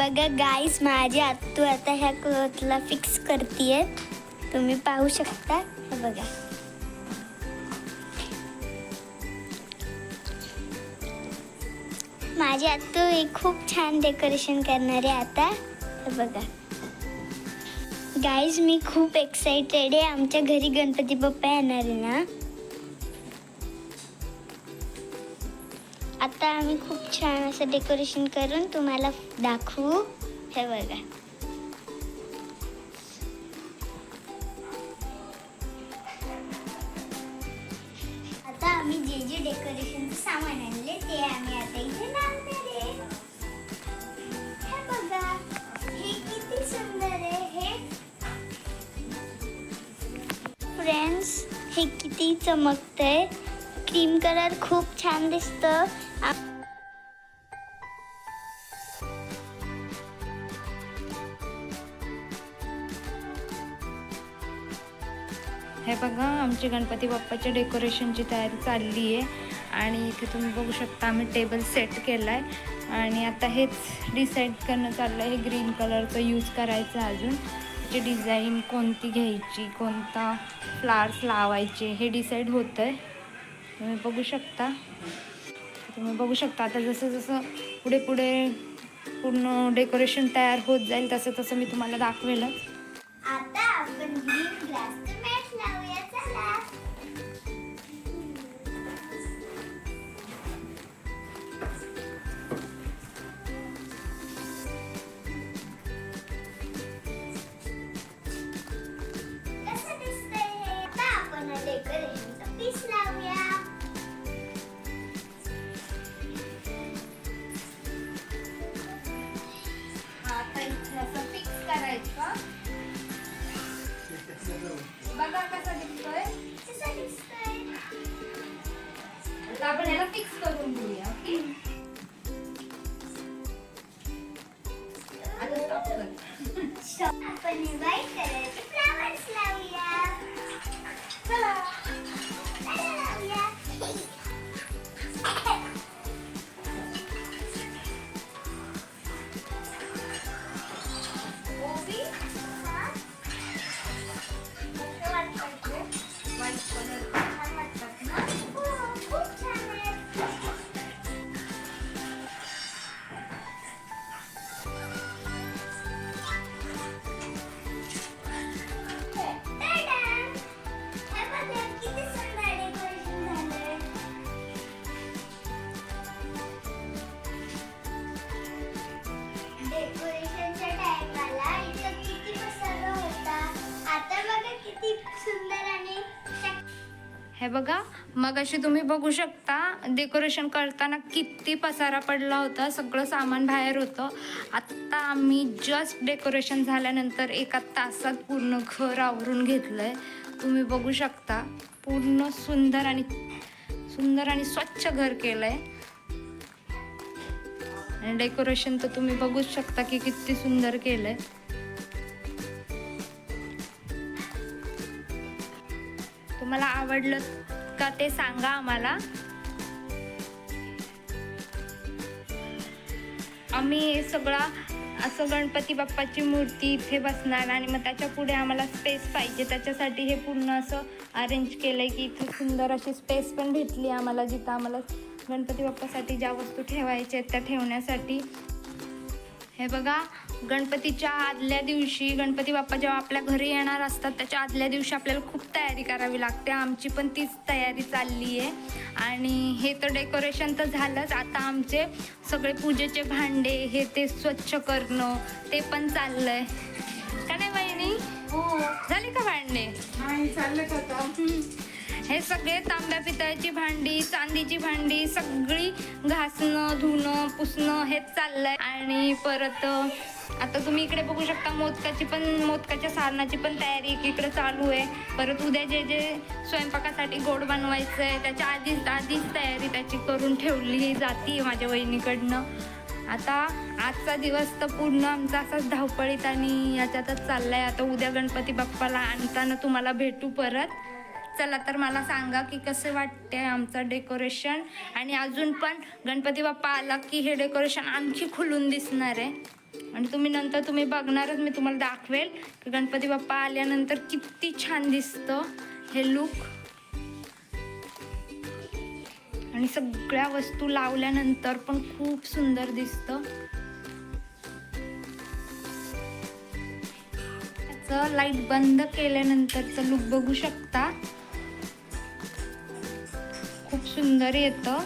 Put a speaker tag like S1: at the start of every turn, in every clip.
S1: बघा गाईस माझी आत्तू आता ह्या क्लोथला फिक्स करते तुम्ही पाहू शकता. हे बघा. माझी आत्तू ही खूप छान डेकोरेशन करणार आहे आता. हे बघा. गाईज मी खूप एक्साइटेड आहे. आमच्या घरी गणपती बाप्पा येणार आहे ना. आता आम्ही खूप छान असं डेकोरेशन करून तुम्हाला दाखवू. हे बघा. आता आम्ही जे जे डेकोरेशनचं सामान आणले ते आम्ही आता इथे लावणार आहे. हे बघा. हे किती सुंदर आहे हे. फ्रेंड्स हे किती चमकतंय. क्रीम कलर खूप छान दिसतं.
S2: हे बघा आमची गणपती बाप्पाच्या डेकोरेशनची तयारी चालली आहे. आणि इथे तुम्ही बघू शकता आम्ही टेबल सेट केला आहे आणि आता हेच डिसाईड करणं चाललं आहे हे ग्रीन कलरचं यूज करायचं अजून. त्याची डिझाईन कोणती घ्यायची कोणता फ्लावर्स लावायचे हे डिसाईड होतं आहे तुम्ही बघू शकता. तुम्ही बघू शकता. आता जसं जसं पुढे पुढे पूर्ण डेकोरेशन तयार होत जाईल तसं तसं मी तुम्हाला दाखवेलच. बघा कसा दिसतोय
S1: कसं
S2: आता आपण याला फिक्स करून घेऊया ओके आता कर.
S1: आपण व्हाईट हे बघा
S2: मग अशी तुम्ही बघू शकता डेकोरेशन करताना किती पसारा पडला होता सगळं सामान बाहेर होतं. आत्ता आम्ही जस्ट डेकोरेशन झाल्यानंतर एका तासात पूर्ण घर आवरून घेतलं आहे तुम्ही बघू शकता पूर्ण सुंदर आणि सुंदर आणि स्वच्छ घर केलं आहे आणि डेकोरेशन तर तुम्ही बघूच शकता की किती सुंदर केलं आहे तुम्हाला आवडलं का ते सांगा आम्हाला. आम्ही सगळा असं गणपती बाप्पाची मूर्ती इथे बसणार आणि मग त्याच्या पुढे आम्हाला स्पेस पाहिजे. त्याच्यासाठी हे पूर्ण असं अरेंज केलं आहे की इथे सुंदर अशी स्पेस पण भेटली आम्हाला जिथं आम्हाला गणपती बाप्पासाठी ज्या वस्तू ठेवायच्या आहेत त्या ठेवण्यासाठी. हे बघा गणपतीच्या आदल्या दिवशी गणपती बाप्पा जेव्हा आपल्या घरी येणार असतात त्याच्या आदल्या दिवशी आपल्याला खूप तयारी करावी लागते. आमची पण तीच तयारी चालली आहे आणि हे तर डेकोरेशन तर झालंच. आता आमचे सगळे पूजेचे भांडे हे ते स्वच्छ करणं ते पण चाललंय. का नाही बहिणी?
S3: हो.
S2: झाले का भांडे
S3: चाललं
S2: हे सगळे तांब्या पितळाची भांडी चांदीची भांडी सगळी घासणं धुणं पुसणं हेच चाललंय. आणि परत आता तुम्ही इकडे बघू शकता मोदकाची पण मोदकाच्या सारणाची पण तयारी इकडे चालू आहे. परत उद्या जे जे स्वयंपाकासाठी गोड बनवायचं आहे त्याच्या आधीच आधीच तयारी त्याची करून ठेवली जाते माझ्या वहिनीकडनं. आता आजचा दिवस तर पूर्ण आमचा असाच धावपळीत आणि याच्यातच चाललाय. आता उद्या गणपती बाप्पाला आणताना तुम्हाला भेटू परत. चला तर मला सांगा की कसं वाटते आमचं डेकोरेशन? आणि अजून पण गणपती बाप्पा आला की हे डेकोरेशन आणखी खुलून दिसणार आहे. आणि तुम्ही नंतर तुम्ही बघणारच मी तुम्हाला दाखवेल. की गणपती बाप्पा आल्यानंतर किती छान दिसतं हे लुक आणि सगळ्या वस्तू लावल्यानंतर पण खूप सुंदर दिसतं. त्याचं लाइट बंद केल्यानंतरचं लुक बघू शकता. खूप सुंदर येतं.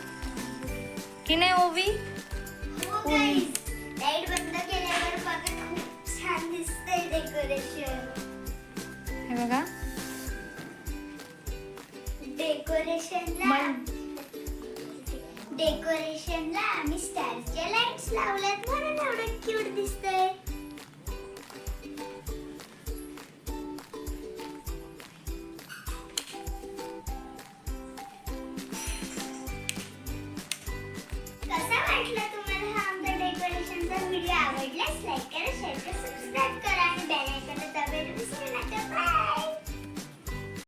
S2: की नाही ओवी?
S1: हो, लाइट बंद डेकोरेशनला